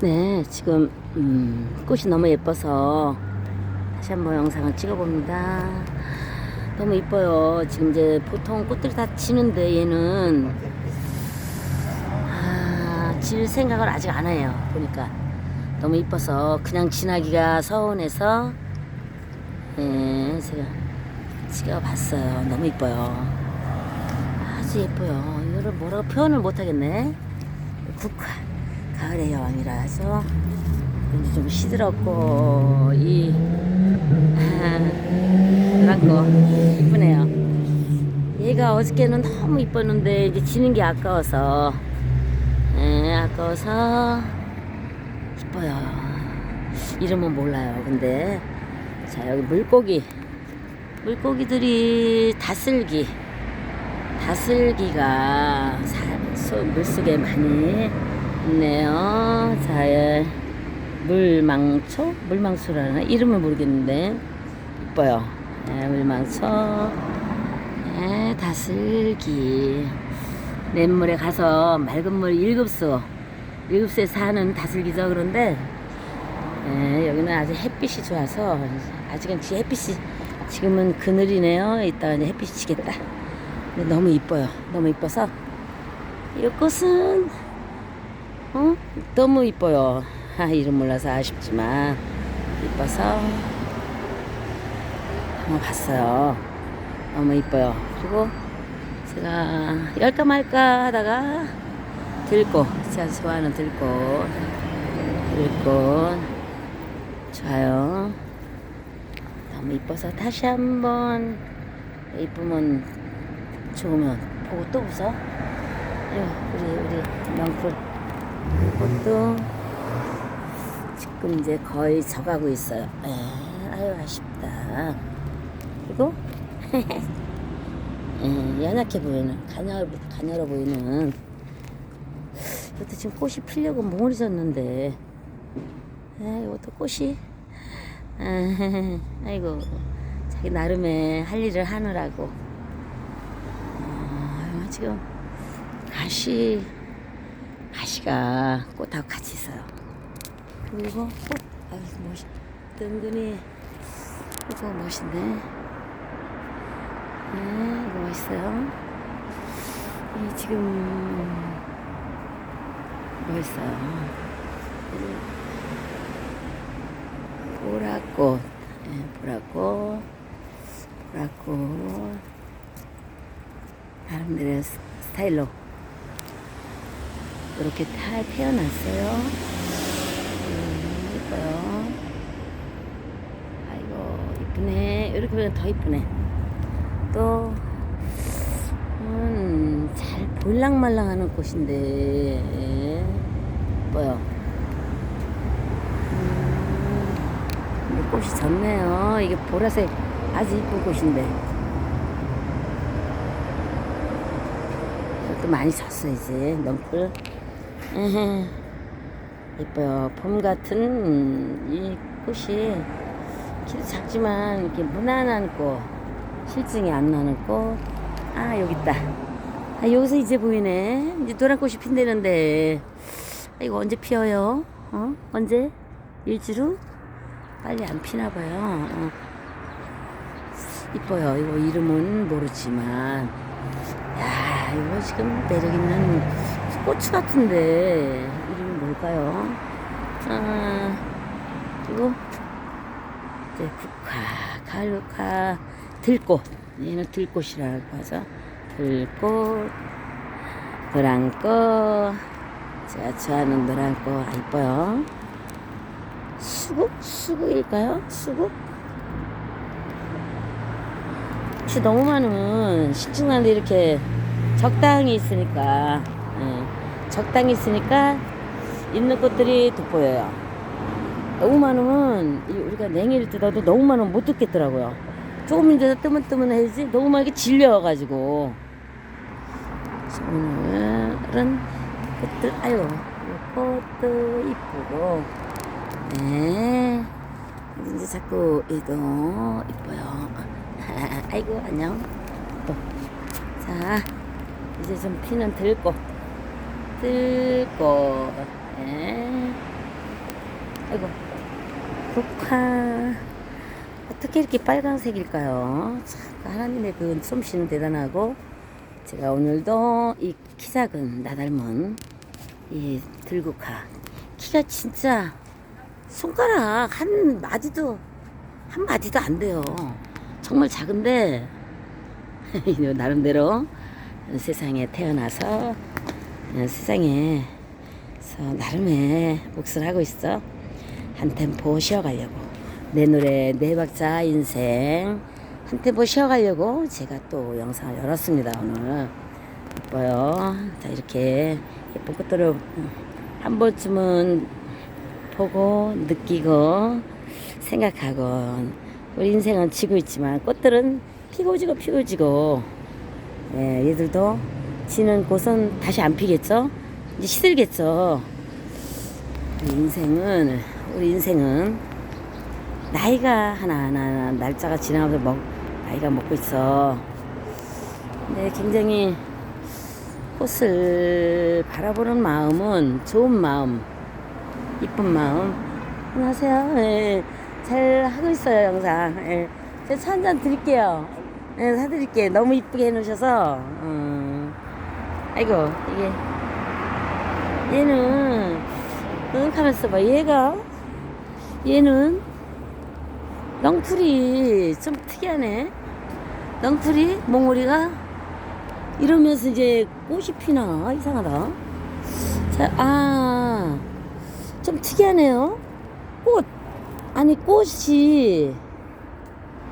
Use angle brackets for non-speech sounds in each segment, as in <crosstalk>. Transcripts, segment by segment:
네, 지금 음, 꽃이 너무 예뻐서 다시 한번 영상을 찍어봅니다. 너무 이뻐요. 지금 이제 보통 꽃들이 다 지는데 얘는 아, 질 생각을 아직 안 해요. 보니까 너무 이뻐서 그냥 지나기가 서운해서 예, 제가 찍어봤어요. 너무 이뻐요. 아주 예뻐요. 이거를 뭐라고 표현을 못 하겠네. 국화 가을의 여왕이라서 이제 좀 시들었고 이 <laughs> 아, 노란 거 이쁘네요. 얘가 어저께는 너무 이뻤는데 이제 지는 게 아까워서 예, 아까워서 이뻐요. 이름은 몰라요. 근데 자 여기 물고기 물고기들이 다슬기 다슬기가 물속에 많이 있네요. 자, 예, 물망초? 물망초라나? 이름을 모르겠는데, 이뻐요. 예, 물망초, 예, 다슬기. 냇물에 가서 맑은 물 1급수, 1급수에 사는 다슬기죠. 그런데, 예, 여기는 아주 햇빛이 좋아서, 아직은 지 햇빛이, 지금은 그늘이네요. 이따가 햇빛이 지겠다. 너무 이뻐요. 너무 이뻐서 이 꽃은 어? 너무 이뻐요. 아, 이름 몰라서 아쉽지만 이뻐서 한번 봤어요. 너무 이뻐요. 그리고 제가 열까 말까 하다가 들꽃 제가 좋아하는 들꽃 들꽃 좋아요. 너무 이뻐서 다시 한번 이쁘면 좋으면 보고 또 웃어. 우리 우리 명풀 이것도 지금 이제 거의 져가고 있어요. 에, 아유 아쉽다. 그리고 <laughs> 에, 연약해 보이는 가녀 가녀로 보이는 이것도 지금 꽃이 피려고 몽울이 졌는데 에, 이것도 꽃이 에, <laughs> 아이고 자기 나름의 할 일을 하느라고 아, 지금 가시 가시가 꽃하고 같이 있어요. 그리고 꽃 아유 멋있 든든히 이거 멋있네. 네 이거 멋있어요. 이 지금 멋있어요. 보라꽃, 예, 보라꽃, 보라꽃. 나름대로 스- 스타일로 이렇게 다 태어났어요. 음, 예뻐요. 아이고 이쁘네. 이렇게 보면 더 이쁘네. 또 음, 잘 볼랑말랑 하는 꽃인데 예뻐요. 음, 꽃이 졌네요. 이게 보라색 아주 이쁜 꽃인데. 또 많이 졌어 이제 넝쿨 예뻐요. 봄 같은 이 꽃이 키도 작지만 이렇게 무난한 꽃 실증이 안 나는 꽃 아 여기 있다. 아 여기서 이제 보이네. 이제 노란 꽃이 핀다는데. 아, 이거 언제 피어요? 어? 언제? 일주로 빨리 안 피나 봐요. 어. 이뻐요. 이거 이름은 모르지만. 야, 이거 지금 매력 있는 고추 같은데 이름이 뭘까요? 아, 그리고 이제 국화, 국화, 들꽃. 얘는 들꽃이라고 하죠. 들꽃, 노란꽃. 제가 좋아하는 노란꽃, 아, 이뻐요. 수국? 수국일까요? 수국? 꽃이 너무 많으면 식중난데 이렇게 적당히 있으니까 예, 적당히 있으니까 있는 꽃들이 돋보여요. 너무 많으면 이 우리가 냉이를 뜯어도 너무 많으면 못 뜯겠더라고요. 조금 이제 뜨문뜨문해야지 너무 많이 질려가지고 오늘은 꽃들 아유 이 꽃도 이쁘고 네 이제 자꾸 얘도 이뻐요. <laughs> 아이고 안녕. 또. 자 이제 좀 피는 들꽃 들꽃. 예. 아이고 국화 어떻게 이렇게 빨간색일까요? 참 하나님의 그 솜씨는 대단하고 제가 오늘도 이 키 작은 나 닮은 이 들국화 키가 진짜 손가락 한 마디도 한 마디도 안 돼요. 정말 작은데 <laughs> 나름대로 세상에 태어나서 세상에. 서 나름의 몫을 하고 있어. 한 템포 쉬어가려고. 내 노래 네 박자 인생. 한 템포 쉬어가려고 제가 또 영상을 열었습니다 오늘. 예뻐요. 자 이렇게 예쁜 것들을 한 번쯤은 보고 느끼고 생각하고 우리 인생은 지고 있지만 꽃들은 피고 지고 피고 지고. 예, 얘들도 지는 곳은 다시 안 피겠죠? 이제 시들겠죠? 인생은 우리 인생은 나이가 하나하나 날짜가 지나가면서 먹, 나이가 먹고 있어. 근데 굉장히 꽃을 바라보는 마음은 좋은 마음, 이쁜 마음. 안녕하세요. 예, 잘 하고 있어요, 영상. 예. 제가 차 한 잔 드릴게요. 예, 사드릴게요. 너무 이쁘게 해놓으셔서. 음. 아이고, 이게. 얘는, 응, 가만있어 봐. 얘가, 얘는, 넝쿨이 좀 특이하네. 넝쿨이, 몽우리가, 이러면서 이제 꽃이 피나? 이상하다. 자, 아, 좀 특이하네요. 꽃. 아니, 꽃이.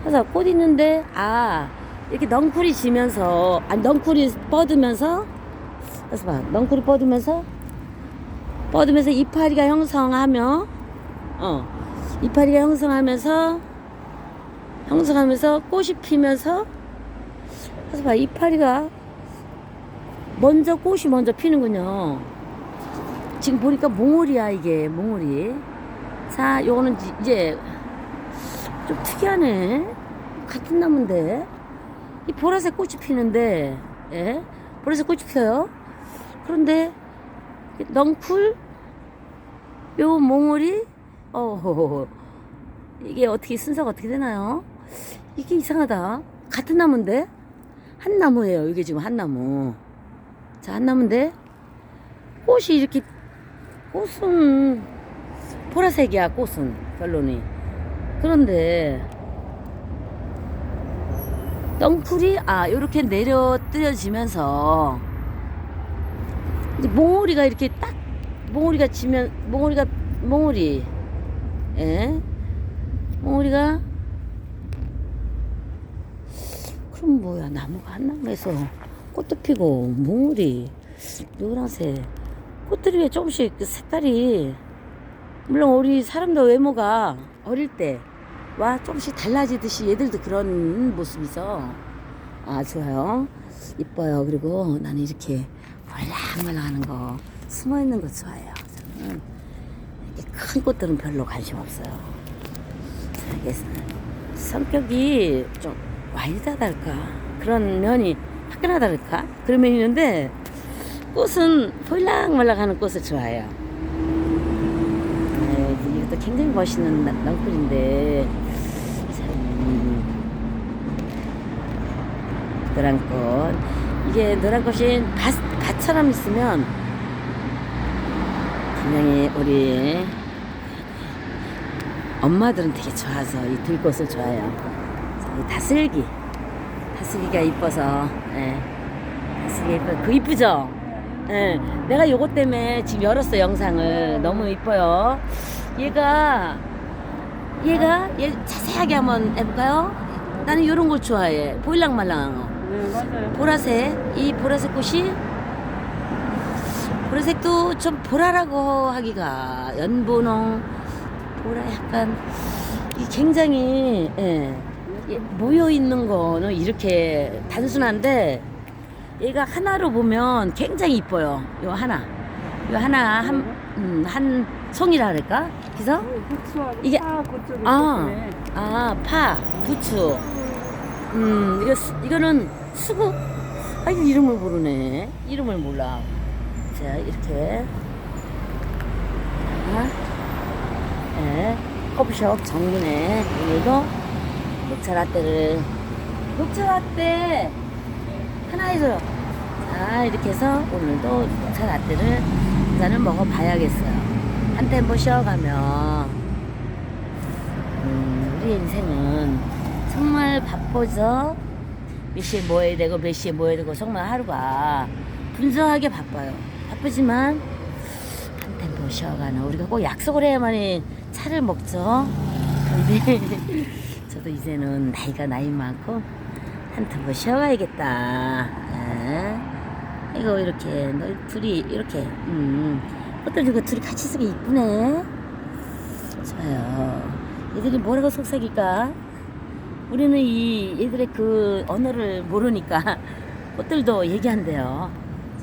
그래서 꽃 있는데, 아, 이렇게 넝쿨이 지면서, 아니, 넝쿨이 뻗으면서, 그래서 봐, 넝쿨이 뻗으면서, 뻗으면서 이파리가 형성하며, 어, 이파리가 형성하면서, 형성하면서 꽃이 피면서, 그래서 봐, 이파리가 먼저 꽃이 먼저 피는군요. 지금 보니까 몽울이야, 이게, 몽울이. 자, 요거는 지- 이제 좀 특이하네. 같은 나무인데. 이 보라색 꽃이 피는데, 예? 보라색 꽃이 펴요. 그런데, 넝쿨, 요 몽울이, 어 이게 어떻게, 순서가 어떻게 되나요? 이게 이상하다. 같은 나무인데? 한 나무예요. 이게 지금 한 나무. 자, 한 나무인데, 꽃이 이렇게, 꽃은, 보라색이야, 꽃은, 결론이. 그런데, 넝쿨이, 아, 요렇게 내려뜨려지면서, 이제 몽우리가 이렇게 딱, 몽우리가 지면, 몽우리가, 몽우리, 예? 몽우리가, 그럼 뭐야, 나무가 한 나무에서 꽃도 피고, 몽우리, 노란색, 꽃들이 왜 조금씩 그 색깔이, 물론 우리 사람도 외모가 어릴 때 와 조금씩 달라지듯이 얘들도 그런 모습이 있어. 아, 좋아요. 이뻐요. 그리고 나는 이렇게 말랑말랑 하는 거, 숨어 있는 거 좋아해요. 저는 큰 꽃들은 별로 관심 없어요. 자, 이게 성격이 좀 와일드하달까? 그런 면이 화끈하달까? 그런 면이 있는데, 꽃은 폴랑말랑 하는 꽃을 좋아해요. 네, 이것도 굉장히 멋있는 나- 넝쿨인데 참 노란 꽃 이게 노란 꽃이 밭, 밭처럼 있으면 분명히 우리 엄마들은 되게 좋아서 이 들꽃을 좋아해요 자, 이 다슬기 다슬기가 이뻐서 예. 다슬기 이뻐 그 이쁘죠 예, 내가 요거 때문에 지금 열었어 영상을 너무 이뻐요. 얘가 얘가 얘 자세하게 한번 해볼까요? 나는 이런 걸 좋아해. 네, 맞아요. 보라색 이 보라색 꽃이 보라색도 좀 보라라고 하기가 연분홍 보라 약간 이 굉장히 예, 예, 모여 있는 거는 이렇게 단순한데 얘가 하나로 보면 굉장히 이뻐요. 요 하나, 요 하나 한, 음, 한 송이라 그럴까? 그래서 이게- 아. 아, 파, 부추. 음, 이거, 수- 이거는 <laughs> 수국? 아, 이름을 모르네. 이름을 몰라. 자, 이렇게. 자, 커피숍 정문에 오늘도 녹차 라떼를 녹차 라떼 하나 해줘요. 자 이렇게 해서 오늘도 녹차 라떼를 한 잔을 먹어봐야겠어요. 한 템포 쉬어가며 음, 우리 인생은 정말 바쁘죠. 몇 시에 뭐 해야 되고 몇 시에 뭐 해야 되고 정말 하루가 분주하게 바빠요. 바쁘지만 한 템포 쉬어가는 우리가 꼭 약속을 해야만이 차를 먹죠. 근데 <laughs> 저도 이제는 나이가 나이 많고 한 템포 쉬어가야겠다. 에? 이거 이렇게 너희 둘이 이렇게 음 꽃들 이거 둘이 같이 쓰기 이쁘네. 좋아요. 얘들이 뭐라고 속삭일까? 우리는 이 얘들의 그 언어를 모르니까 꽃들도 얘기한대요.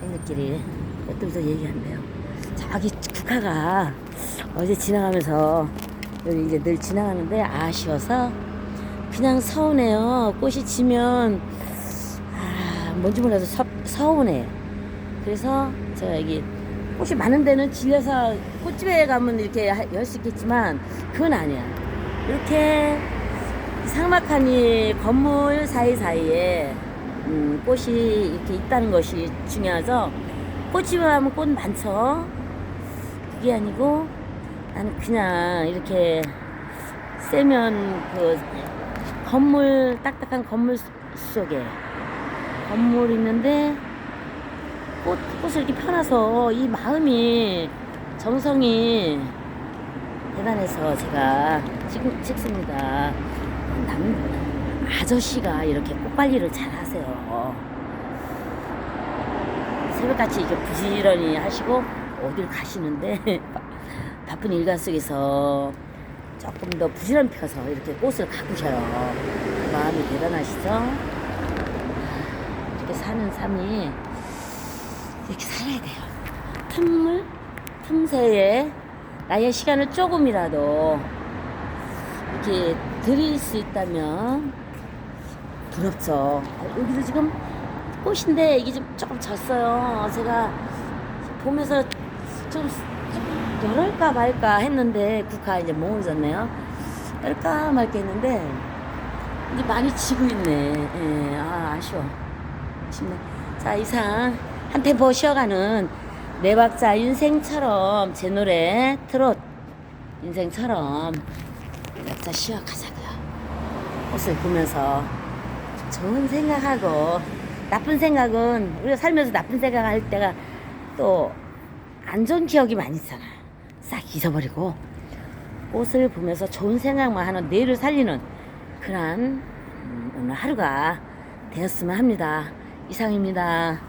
자기들끼리 꽃들도 얘기한대요. 저기 국화가 어제 지나가면서 여기 이제 늘 지나가는데 아쉬워서 그냥 서운해요. 꽃이 지면 아 뭔지 몰라도 서, 서운해. 그래서 제가 여기 꽃이 많은 데는 질려서 꽃집에 가면 이렇게 열수 있겠지만 그건 아니야. 이렇게 삭막하니 건물 사이사이에 음, 꽃이 이렇게 있다는 것이 중요하죠. 꽃집에 가면 꽃 많죠. 그게 아니고 나는 그냥 이렇게 세면 그 건물 딱딱한 건물 속에 건물 있는데 꽃, 꽃을 이렇게 펴놔서 이 마음이 정성이 대단해서 제가 찍, 찍습니다. 남, 아저씨가 이렇게 꽃관리를 잘 하세요. 새벽같이 이렇게 부지런히 하시고 어딜 가시는데 <laughs> 바쁜 일과 속에서 조금 더 부지런 펴서 이렇게 꽃을 가꾸셔요. 마음이 대단하시죠? 이렇게 사는 삶이 이렇게 살아야 돼요. 틈을, 틈새에 나의 시간을 조금이라도 이렇게 드릴 수 있다면 부럽죠. 어, 여기도 지금 꽃인데 이게 좀 조금 졌어요. 제가 보면서 좀, 좀 열을까 말까 했는데 국화 이제 몽을 졌네요. 열까 말까 했는데 이제 많이 지고 있네. 예, 아 아쉬워. 아쉽네. 자 이상 한 템포 쉬어가는 네 박자 인생처럼 제 노래 트롯 인생처럼 네 박자 쉬어가자고요. 꽃을 보면서 좋은 생각하고 나쁜 생각은 우리가 살면서 나쁜 생각할 때가 또 안 좋은 기억이 많이 있잖아. 싹 잊어버리고 꽃을 보면서 좋은 생각만 하는 내일을 살리는 그런 음, 오늘 하루가 되었으면 합니다. 이상입니다.